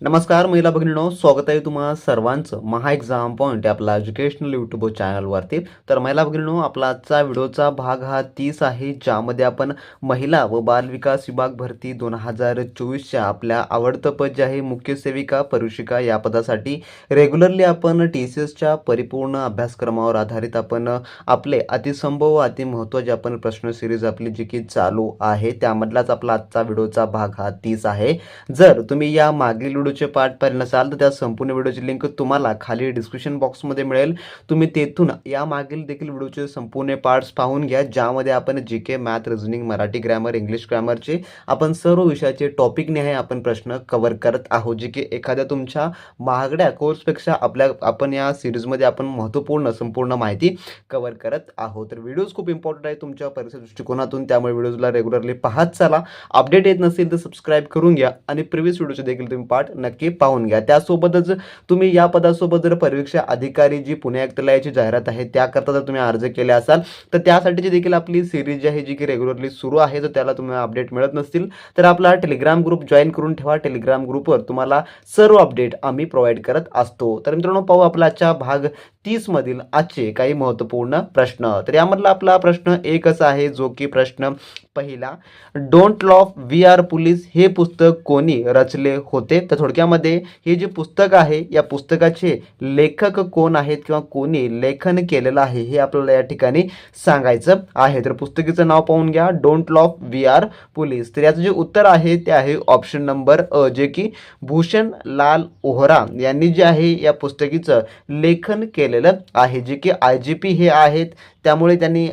नमस्कार महिला भगिनीनो स्वागत आहे तुम्हा सर्वांचं. महा एक्झाम पॉईंट आपला एज्युकेशनल यूट्यूब चॅनलवरती तर महिला भगिनीनो आपला आजचा व्हिडिओचा भाग हा तीस आहे ज्यामध्ये आपण महिला व बाल विकास विभाग भरती दोन हजार चोवीसच्या आपल्या आवडतं पद जे आहे मुख्य सेविका परीक्षिका या पदासाठी रेग्युलरली आपण टी सी एसच्या परिपूर्ण अभ्यासक्रमावर आधारित आपण आपले अतिसंभव व अतिमहत्त्वाचे आपण प्रश्न सिरीज आपली जी की चालू आहे त्यामधलाच आपला आजचा व्हिडिओचा भाग हा तीस आहे. जर तुम्ही या मागील व्हिडिओचे पार्ट पाहिलं नसाल तर त्या संपूर्ण व्हिडिओची लिंक तुम्हाला खाली डिस्क्रिप्शन बॉक्समध्ये मिळेल. तुम्ही तेथून या मागील देखील व्हिडिओचे संपूर्ण पार्ट्स पाहून घ्या ज्यामध्ये आपण G K math reasoning Marathi grammar English ग्रॅमरचे आपण सर्व विषयाचे टॉपिकने आपण प्रश्न कव्हर करत आहोत. जे की एखाद्या तुमच्या महागड्या कोर्सपेक्षा आपल्या आपण या सिरीजमध्ये आपण महत्त्वपूर्ण संपूर्ण माहिती कव्हर करत आहोत. तर व्हिडिओज खूप इम्पॉर्टंट आहे तुमच्या परीक्षा दृष्टिकोनातून. त्यामुळे व्हिडिओजला रेग्युलरली पाहत चला. अपडेट येत नसेल तर सबस्क्राईब करून घ्या. आणि प्रिव्हियस व्हिडिओचे देखील तुम्ही पार्ट नक्की पाहून घ्या. त्यासोबतच तुम्ही या पदासोबत जर परीक्षा अधिकारी जी पुणे आयुक्तालयाची जाहिरात आहे त्याकरता जर तुम्ही अर्ज केले असाल तर त्यासाठीची देखील आपली सिरीज जी आहे जी की रेग्युलरली सुरू आहे तर त्याला तुम्ही अपडेट मिळत नसतील. तर आपला टेलिग्राम ग्रुप जॉईन करून ठेवा. टेलिग्राम ग्रुपवर तुम्हाला सर्व अपडेट आम्ही प्रोव्हाइड करत असतो. तर मित्रांनो पाहू आपला आजच्या भाग तीसमधील आजचे काही महत्त्वपूर्ण प्रश्न. तर यामधला आपला प्रश्न एकच आहे जो की प्रश्न पहिला don't laugh we are police हे पुस्तक कोणी रचले होते? तर थोडक्यामध्ये हे जे पुस्तक आहे या पुस्तकाचे लेखक कोण आहेत किंवा कोणी लेखन केलेलं आहे हे आपल्याला या ठिकाणी सांगायचं आहे. तर पुस्तकीचं नाव पाहून घ्या don't laugh we are police तर याचं जे उत्तर आहे ते आहे ऑप्शन नंबर अ जे की भूषण लाल ओहरा यांनी जे आहे या पुस्तकीचं लेखन केलेलं आहे. जे की आय जी पी हे आहेत त्यामुळे त्यांनी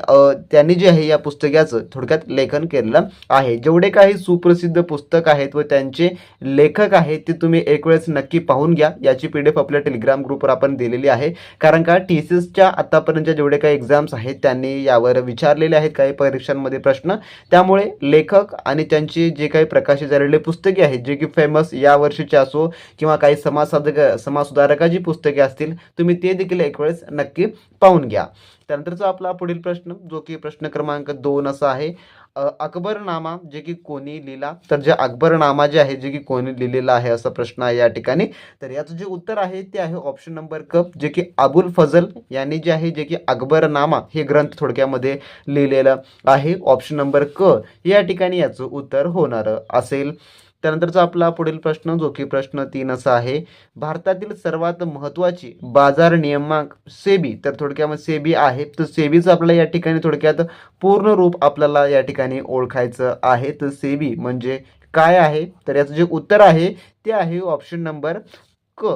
त्यांनी जे आहे या पुस्तकाचं थोडक्यात लेखन केलेलं आहे. जेवढे काही सुप्रसिद्ध पुस्तक आहेत व त्यांचे लेखक आहेत ते तुम्ही एक वेळेस नक्की पाहून घ्या. याची पी डी एफ आपल्या टेलिग्राम ग्रुपवर आपण दिलेली आहे. कारण का टी सी एसच्या आतापर्यंतच्या जेवढे काही एक्झाम्स आहेत त्यांनी यावर विचारलेले आहेत काही परीक्षांमध्ये प्रश्न. त्यामुळे लेखक आणि त्यांची जे काही प्रकाशित झालेले पुस्तके आहेत जे की फेमस या वर्षीचे असो किंवा काही समाजसाधक समाजसुधारकाची पुस्तके असतील तुम्ही ते देखील एक वेळेस नक्की पाहून घ्या. त्यानंतरचा आपला पुढील प्रश्न जो की प्रश्न क्रमांक दोन असा आहे. अकबरनामा जे की कोणी लिहिला? तर जे अकबरनामा जे आहे जे की कोणी लिहिलेला आहे असा प्रश्न आहे या ठिकाणी. तर याचं जे उत्तर आहे ते आहे ऑप्शन नंबर क जे की अबुल फजल यांनी जे आहे जे की अकबरनामा हे ग्रंथ थोडक्यामध्ये लिहिलेलं आहे. ऑप्शन नंबर क या ठिकाणी याचं उत्तर होणार असेल. त्यानंतरचा आपला पुढील प्रश्न जो की प्रश्न तीन असा आहे. भारतातील सर्वात महत्त्वाची बाजार नियमांक सेबी. तर थोडक्यामध्ये सेबी आहे. तर सेबीचं आपल्याला या ठिकाणी थोडक्यात पूर्ण रूप आपल्याला या ठिकाणी ओळखायचं आहे. तर सेबी म्हणजे काय आहे? तर याचं जे उत्तर आहे ते आहे ऑप्शन नंबर क.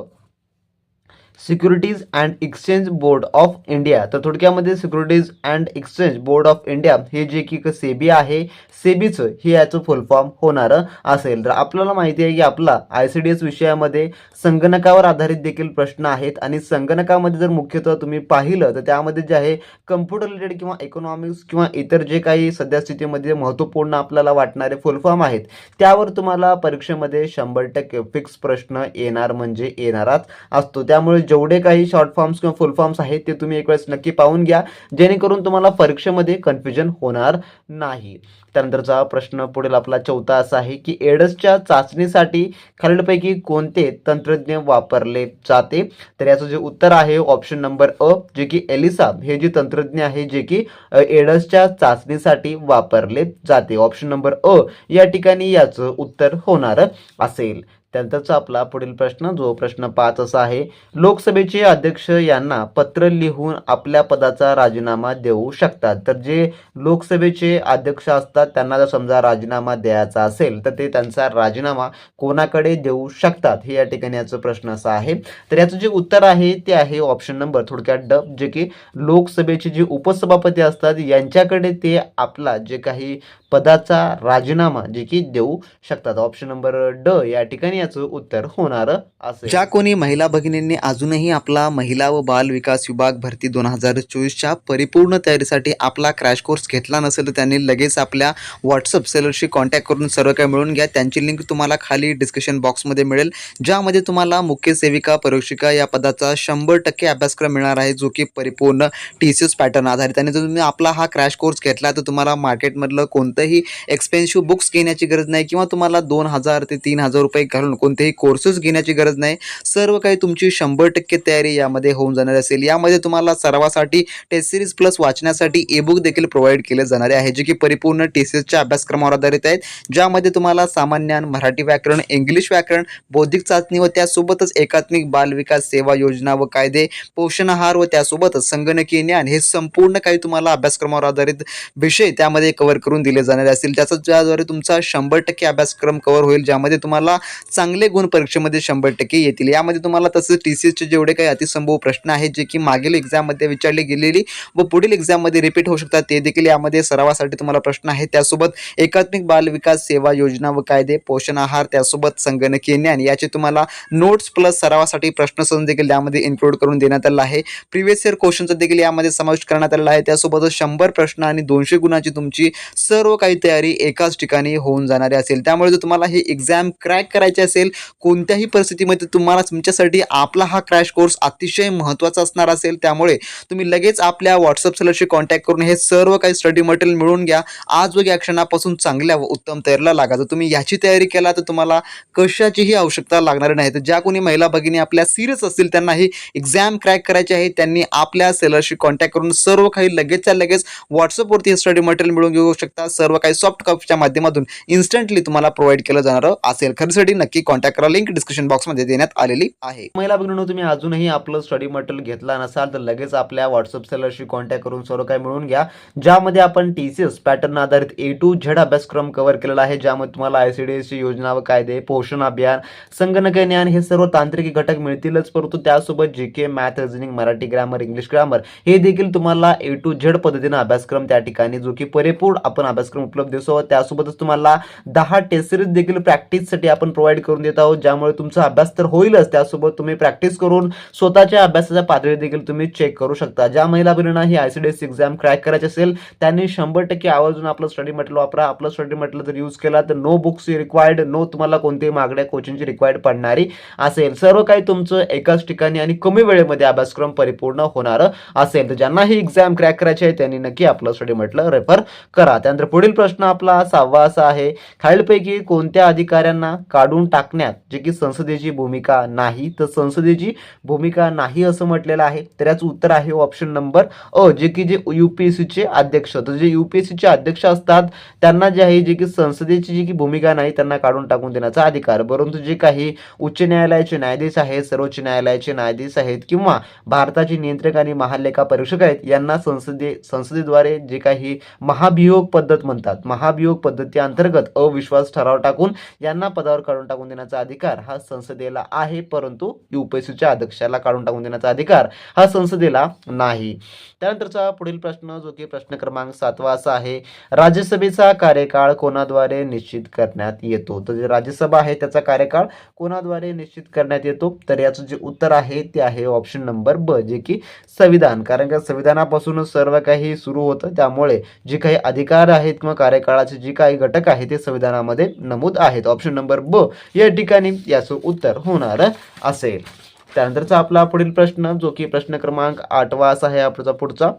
Securities and exchange board of India. तर थोडक्यामध्ये securities and exchange board of India हे जे की सेबी आहे. सेबीचं हे याचं फुल फॉर्म होणारं असेल. तर आपल्याला माहिती आहे की आपला आय सी डी एस विषयामध्ये संगणकावर आधारित देखील प्रश्न आहेत आणि संगणकामध्ये जर मुख्यतः तुम्ही पाहिलं तर त्यामध्ये जे आहे कम्प्युटर रिलेटेड किंवा इकॉनॉमिक्स किंवा इतर जे काही सध्या स्थितीमध्ये महत्त्वपूर्ण आपल्याला वाटणारे फुल फॉर्म आहेत त्यावर तुम्हाला परीक्षेमध्ये शंभर टक्के फिक्स प्रश्न येणार म्हणजे येणारच असतो. त्यामुळे जेवढे काही शॉर्ट फॉर्म्स किंवा फुल फॉर्म्स आहेत ते तुम्ही एक वेळेस नक्की पाहून घ्या. जेणेकरून तुम्हाला परीक्षेमध्ये कन्फ्युजन होणार नाही. त्यानंतरचा प्रश्न पुढील आपला चौथा असा आहे की एडसच्या चाचणीसाठी खालीलपैकी कोणते तंत्रज्ञ वापरले जाते? तर याचं जे उत्तर आहे ऑप्शन नंबर अ जे की एलिसा हे जे तंत्रज्ञ आहे जे की एडसच्या चाचणीसाठी वापरले जाते. ऑप्शन नंबर अ या ठिकाणी याचं उत्तर होणार असेल. त्यानंतरचा आपला पुढील प्रश्न जो प्रश्न पाच असा आहे लोकसभेचे अध्यक्ष यांना पत्र लिहून आपल्या पदाचा राजीनामा देऊ शकतात. तर जे लोकसभेचे अध्यक्ष असतात त्यांना जर समजा राजीनामा द्यायचा असेल तर ते त्यांचा राजीनामा कोणाकडे देऊ शकतात? हे या ठिकाणी याचा प्रश्न असा आहे. तर याचं जे उत्तर आहे ते आहे ऑप्शन नंबर थोडक्यात ड जे की लोकसभेचे जे उपसभापती असतात यांच्याकडे ते आपला जे काही पदाचा राजीनामा जे की देऊ शकतात. ऑप्शन नंबर ड या ठिकाणी याचं उत्तर होणार असेल. ज्या कोणी महिला भगिनींनी अजूनही आपला महिला व बाल विकास विभाग भरती दोन हजार चोवीसच्या परिपूर्ण तयारीसाठी आपला क्रॅश कोर्स घेतला नसेल तर त्यांनी लगेच आपल्या व्हॉट्सअप सेलरशी कॉन्टॅक्ट करून सर्व काही मिळून घ्या. त्यांची लिंक तुम्हाला खाली डिस्क्रिप्शन बॉक्समध्ये मिळेल. ज्यामध्ये तुम्हाला मुख्य सेविका परीक्षिका या पदाचा शंभर टक्के अभ्यासक्रम मिळणार आहे जो की परिपूर्ण टी सी एस पॅटर्न आधारित आणि जर तुम्ही आपला हा क्रॅश कोर्स घेतला तर तुम्हाला मार्केटमधलं कोणतं कोणतंही एक्सपेन्सिव्ह बुक्स घेण्याची गरज नाही किंवा तुम्हाला दोन हजार ते तीन हजार रुपये घालून कोणतेही कोर्सेस घेण्याची गरज नाही. सर्व काही तुमची शंभर टक्के तयारी यामध्ये होऊन जाणार असेल. यामध्ये तुम्हाला सर्वासाठी टेस्ट सिरीज प्लस वाचण्यासाठी ई बुक देखील प्रोव्हाइड केले जाणारे आहे. जे की परिपूर्ण टी सी एसच्या अभ्यासक्रमावर आधारित आहेत. ज्यामध्ये तुम्हाला सामान्य मराठी व्याकरण इंग्लिश व्याकरण बौद्धिक चाचणी व त्यासोबतच एकात्मिक बालविकास सेवा योजना व कायदे पोषण आहार व त्यासोबतच संगणकीय ज्ञान हे संपूर्ण काही तुम्हाला अभ्यासक्रमावर आधारित विषय त्यामध्ये कव्हर करून दिले जाणारे असतील त्याचा ज्याद्वारे तुमचा शंभर टक्के अभ्यासक्रम कव्हर होईल ज्यामध्ये तुम्हाला चांगले गुण परीक्षेमध्ये शंभर टक्के येतील. यामध्ये तुम्हाला तसंच टी सी एसचे जेवढे काही अतिसंभव प्रश्न आहेत जे की मागील एक्झाममध्ये विचारले गेलेली व पुढील एक्झाममध्ये रिपीट होऊ शकतात ते देखील यामध्ये सरावासाठी तुम्हाला प्रश्न आहेत. त्यासोबत एकात्मिक बालविकास सेवा योजना व कायदे पोषण आहार त्यासोबत संगणकीय ज्ञान याचे तुम्हाला नोट्स प्लस सरावासाठी प्रश्नसंच देखील यामध्ये इन्क्लूड करून देण्यात आला आहे. प्रिव्हियस इयर क्वेश्चनचा देखील यामध्ये समावेश करण्यात आलेला आहे. त्यासोबतच शंभर प्रश्न आणि दोनशे गुणाची तुमची सर्व काही तयारी एकाच ठिकाणी होऊन जाणारी असेल. त्यामुळे जर तुम्हाला ही एक्झाम क्रॅक करायची असेल कोणत्याही परिस्थितीमध्ये तुम्हाला तुमच्यासाठी आपला हा क्रॅश कोर्स अतिशय महत्त्वाचा असणार असेल. त्यामुळे तुम्ही लगेच आपल्या व्हॉट्सअप सेलरशी कॉन्टॅक्ट करून हे सर्व काही स्टडी मटेरियल मिळून घ्या. आज वगैरे क्षणापासून चांगल्या व उत्तम तयारीला लागा. जर तुम्ही याची तयारी केला तर तुम्हाला कशाचीही आवश्यकता लागणार नाही. तर ज्या कोणी महिला भगिनी आपल्या सिरियस असतील त्यांना ही एक्झाम क्रॅक करायची आहे त्यांनी आपल्या सेलरशी कॉन्टॅक्ट करून सर्व काही लगेचच्या लगेच व्हॉट्सअपवरती हे स्टडी मटेरियल मिळून घेऊ शकता. सर्व काही सॉफ्ट कॉपीच्या माध्यमातून इन्स्टंटली तुम्हाला प्रोव्हाइड केलं जाणार असेल. खरेदीसाठी नक्की कॉन्टॅक्ट करा. लिंक डिस्क्रिप्शन बॉक्समध्ये देण्यात आलेली आहे. महिला बघून तुम्ही अजूनही आपलं स्टडी मटेरियल घेतला नसाल तर लगेच आपल्या व्हॉट्सअप सेलरशी कॉन्टॅक्ट करून सर्व काही मिळून घ्या. ज्यामध्ये आपण टी सी एस पॅटर्न आधारित ए टू झेड अभ्यासक्रम कव्हर केलेला आहे. ज्यामध्ये तुम्हाला आय सी डी एसची योजना व कायदे पोषण अभियान संगणक ज्ञान हे सर्व तांत्रिक घटक मिळतीलच. परंतु त्यासोबत G K math reasoning Marathi grammar English grammar हे देखील तुम्हाला ए टू झेड पद्धतीनं अभ्यासक्रम त्या ठिकाणी जो की परिपूर्ण आपण अभ्यासक्रम उपलब्ध देतो त्यासोबतच तुम्हाला दहा टेस्ट सिरीज देखील प्रॅक्टिससाठी आपण प्रोव्हाइड करून देत आहोत. ज्यामुळे तुमचा अभ्यास तर होईलच. त्यासोबत तुम्ही प्रॅक्टिस करून स्वतःच्या अभ्यासाच्या पातळी देखील तुम्ही चेक करू शकता. ज्या महिला बहिणींना ही I C D exam crack करायची असेल त्यांनी शंभर टक्के आवर्जून आपलं स्टडी मटेरियल वापरा. आपलं स्टडी मटेरियल जर यूज केला तर नो बुक्स रिक्वायर्ड नो तुम्हाला कोणत्याही मागण्या कोचिंगची रिक्वायर्ड पडणारी असेल. सर्व काही तुमचं एकाच ठिकाणी आणि कमी वेळेमध्ये अभ्यासक्रम परिपूर्ण होणार असेल. तर ज्यांना ही एक्झाम क्रॅक करायची आहे त्यांनी नक्की आपलं स्टडी मटेरियल रेफर करा. त्यानंतर पुढे पुढील प्रश्न आपला सहावा असा आहे खालीलपैकी कोणत्या अधिकाऱ्यांना काढून टाकण्यात जे की संसदेची भूमिका नाही? तर संसदेची भूमिका नाही असं म्हटलेलं आहे तर याचं उत्तर आहे ऑप्शन नंबर अ जे की जे युपीएससीचे अध्यक्ष. तर जे युपीएससीचे अध्यक्ष असतात त्यांना जे आहे जे की संसदेची जी की भूमिका नाही त्यांना काढून टाकून देण्याचा अधिकार. परंतु जे काही उच्च न्यायालयाचे न्यायाधीश आहेत सर्वोच्च न्यायालयाचे न्यायाधीश आहेत किंवा भारताचे नियंत्रक आणि महालेखा परीक्षक आहेत यांना संसदे संसदेद्वारे जे काही महाभियोग पद्धत म्हणतात महाभियोग पद्धती अंतर्गत अविश्वास ठराव टाकून यांना पदावर काढून टाकून देण्याचा अधिकार हा संसदेला आहे परंतु युपीएससीच्या अध्यक्षाला काढून टाकून देण्याचा अधिकार हा संसदेला नाही. त्यानंतरचा पुढील प्रश्न जो की प्रश्न क्रमांक सातवा असा आहे राज्यसभेचा कार्यकाळ कोणाद्वारे निश्चित करण्यात येतो? तर जे राज्यसभा आहे त्याचा कार्यकाळ कोणाद्वारे निश्चित करण्यात येतो? तर याचं जे उत्तर आहे ते आहे ऑप्शन नंबर ब जे की संविधान. कारण का संविधानापासूनच सर्व काही सुरू होतं त्यामुळे जे काही अधिकार आहेत किंवा कार्यकाळाचे जे काही घटक आहेत ते संविधानामध्ये नमूद आहेत. ऑप्शन नंबर ब या ठिकाणी याचं उत्तर होणार असेल. त्यानंतरचा आपला पुढील प्रश्न जो की प्रश्न क्रमांक आठवा असा आहे आपला पुढचा.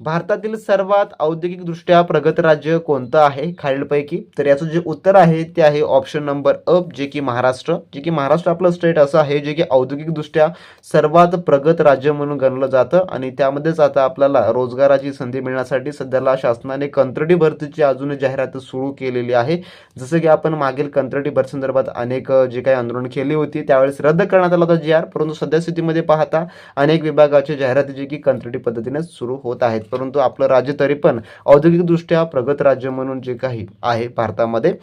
भारतातील सर्वात औद्योगिकदृष्ट्या प्रगत राज्य कोणतं आहे खालीलपैकी? तर याचं जे उत्तर आहे ते आहे ऑप्शन नंबर अप जे की महाराष्ट्र. जे की महाराष्ट्र आपलं स्टेट असं आहे जे की औद्योगिकदृष्ट्या सर्वात प्रगत राज्य म्हणून गणलं जातं. आणि त्यामध्येच आता आपल्याला रोजगाराची संधी मिळण्यासाठी सध्याला शासनाने कंत्राटी भरतीची अजून जाहिरात सुरू केलेली आहे. जसं की आपण मागील कंत्राटी भरतीसंदर्भात अनेक जे काही आंदोलन केली होती त्यावेळेस रद्द करण्यात आला होता जी आर परंतु सध्यास्थितीमध्ये पाहता अनेक विभागाच्या जाहिराती जे की कंत्राटी पद्धतीने सुरू होत आहेत. परंतु आपलं राज्य तरी पण औद्योगिकदृष्ट्या प्रगत राज्य म्हणून जे काही आहे भारतामध्ये.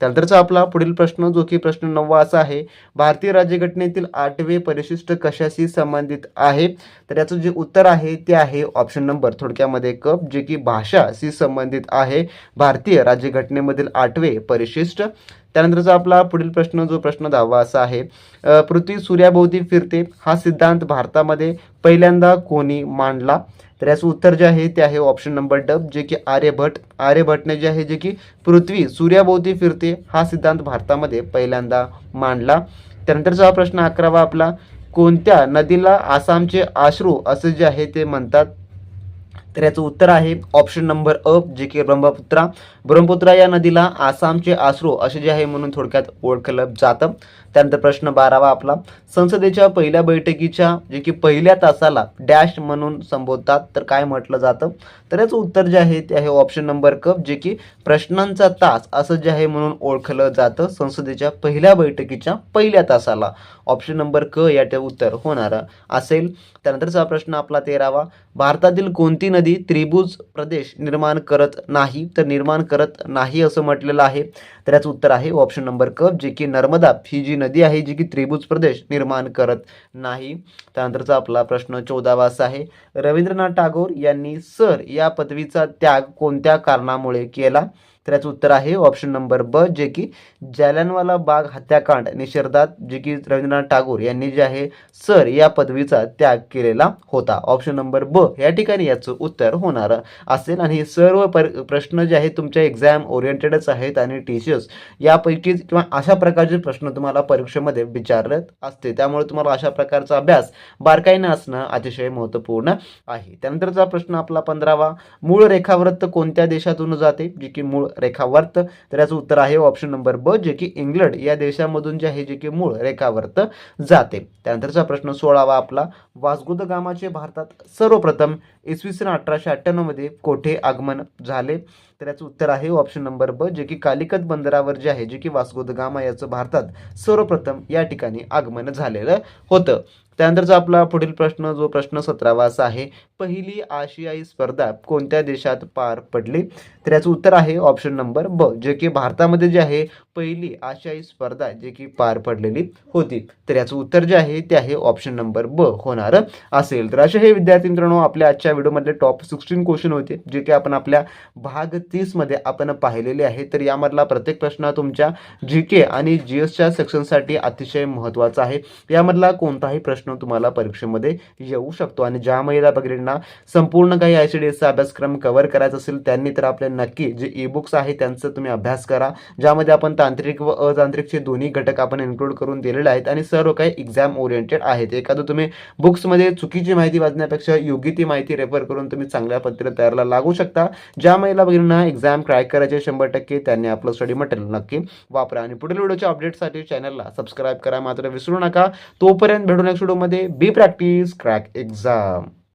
त्यानंतरचा आपला पुढील प्रश्न जो की प्रश्न नववा असा आहे भारतीय राज्यघटनेतील आठवे परिशिष्ट कशाशी संबंधित आहे? तर याचं जे उत्तर आहे ते आहे ऑप्शन नंबर थोडक्यामध्ये कप जे की भाषाशी संबंधित आहे भारतीय राज्यघटनेमधील आठवे परिशिष्ट. त्यानंतरचा आपला पुढील प्रश्न जो प्रश्न दहावा असा आहे पृथ्वी सूर्याभोवती फिरते हा सिद्धांत भारतामध्ये पहिल्यांदा कोणी मांडला? तर याचं उत्तर जे आहे ते आहे ऑप्शन नंबर डब जे की आर्यभट आर्यभटने जे आहे जे की पृथ्वी सूर्याभोवती फिरते हा सिद्धांत भारतामध्ये पहिल्यांदा मांडला. त्यानंतरचा हा प्रश्न अकरावा आपला कोणत्या नदीला आसामचे आश्रू असे जे आहे ते म्हणतात? तर याचं उत्तर आहे ऑप्शन नंबर अ जे की ब्रह्मपुत्रा. ब्रह्मपुत्रा या नदीला आसामचे आश्रू असे जे आहे म्हणून थोडक्यात ओळखलं जातं. त्यानंतर प्रश्न बारावा आपला. संसदेच्या पहिल्या बैठकीच्या जे की पहिल्या तासाला डॅश म्हणून संबोधतात तर काय म्हटलं जातं? तर याचं उत्तर जे आहे ते आहे ऑप्शन नंबर क जे की प्रश्नांचा तास असं जे आहे म्हणून ओळखलं जातं संसदेच्या पहिल्या बैठकीच्या पहिल्या तासाला. ऑप्शन नंबर क याचे उत्तर होणार असेल. त्यानंतरचा प्रश्न आपला तेरावा. भारतातील कोणती नदी त्रिभुज प्रदेश निर्माण करत नाही? तर निर्माण करत नाही असं म्हटलेलं आहे. तर याचं उत्तर आहे ऑप्शन नंबर क जे की नर्मदा ही जी नदी नदी आहे जी की त्रिभुज प्रदेश निर्माण करत नाही. त्यानंतरचा आपला प्रश्न चौदावा असा आहे. रवींद्रनाथ टागोर यांनी सर या पदवीचा त्याग कोणत्या कारणामुळे केला? तर याचं उत्तर आहे ऑप्शन नंबर ब जे की जालियनवाला बाग हत्याकांड निषेधात जे की रवींद्रनाथ टागोर यांनी जे आहे सर या पदवीचा त्याग केलेला होता. ऑप्शन नंबर ब या ठिकाणी याचं उत्तर होणार असेल. आणि हे सर्व पर प्रश्न जे आहेत तुमच्या एक्झाम ओरिएंटेडच आहेत आणि टीचर्स यापैकीच किंवा अशा प्रकारचे प्रश्न तुम्हाला परीक्षेमध्ये विचारत असते त्यामुळे तुम्हाला अशा प्रकारचा अभ्यास बारकाईनं असणं अतिशय महत्त्वपूर्ण आहे. त्यानंतरचा प्रश्न आपला पंधरावा. मूळ रेखावृत्त कोणत्या देशातून जाते? जे की मूळ रेखावर्त. तर याचं उत्तर आहे ऑप्शन नंबर ब जे की इंग्लंड या देशामधून जे आहे जे की मूळ रेखावर्त जाते. त्यानंतरचा प्रश्न सोळावा आपला. वास्को गामाचे भारतात सर्वप्रथम इसवी सन अठराशे अठ्ठ्याण्णवमध्ये कोठे आगमन झाले? तर याचं उत्तर आहे ऑप्शन नंबर ब जे की कालिकत बंदरावर जे आहे जे की वास्को गामा याचं भारतात सर्वप्रथम या ठिकाणी आगमन झालेलं होतं. त्यानंतरचा आपला पुढील प्रश्न जो प्रश्न सतरावा असा आहे पहिली आशियाई स्पर्धा कोणत्या देशात पार पडली? तर याचं उत्तर आहे ऑप्शन नंबर ब जे की भारतामध्ये जे आहे पहिली आशियाई स्पर्धा जे की पार पडलेली होती. तर याचं उत्तर जे आहे ते आहे ऑप्शन नंबर ब होणार असेल. तर असे हे विद्यार्थी मित्रांनो आपल्या आजच्या व्हिडिओमधले टॉप सिक्स्टीन क्वेश्चन होते जे की आपण आपल्या भाग तीसमध्ये आपण पाहिलेले आहे. तर यामधला प्रत्येक प्रश्न तुमच्या जी के आणि जी एसच्या सेक्शनसाठी अतिशय महत्त्वाचा आहे. यामधला कोणताही प्रश्न तुम्हाला परीक्षेमध्ये येऊ शकतो. आणि ज्या महिला भगिनींना संपूर्ण काही आय सी डी एसचा अभ्यासक्रम कव्हर करायचा असेल त्यांनी तर आपले नक्की जे ई बुक्स आहे त्यांचं तुम्ही अभ्यास करा. ज्यामध्ये आपण तांत्रिक व अतांत्रिकचे दोन्ही घटक आपण इन्क्लूड करून दिलेले आहेत आणि सर्व काही एक्झाम ओरिएंटेड आहेत. एखादं तुम्ही बुक्समध्ये चुकीची माहिती वाचण्यापेक्षा योग्य ती माहिती रेफर करून तुम्ही चांगल्या पद्धतीने तयारला लागू शकता. ज्या महिला भगिनींना एक्झाम क्रॅक करायचे शंभर टक्के त्यांनी आपलं स्टडी मटेरियल नक्की वापरा. आणि पुढील व्हिडिओच्या अपडेटसाठी चॅनलला सबस्क्राईब करा. मात्र विसरू नका. तोपर्यंत भेटू नेक्स्ट व्हिडिओमध्ये बी प्रॅक्टिस क्रॅक एक्झाम.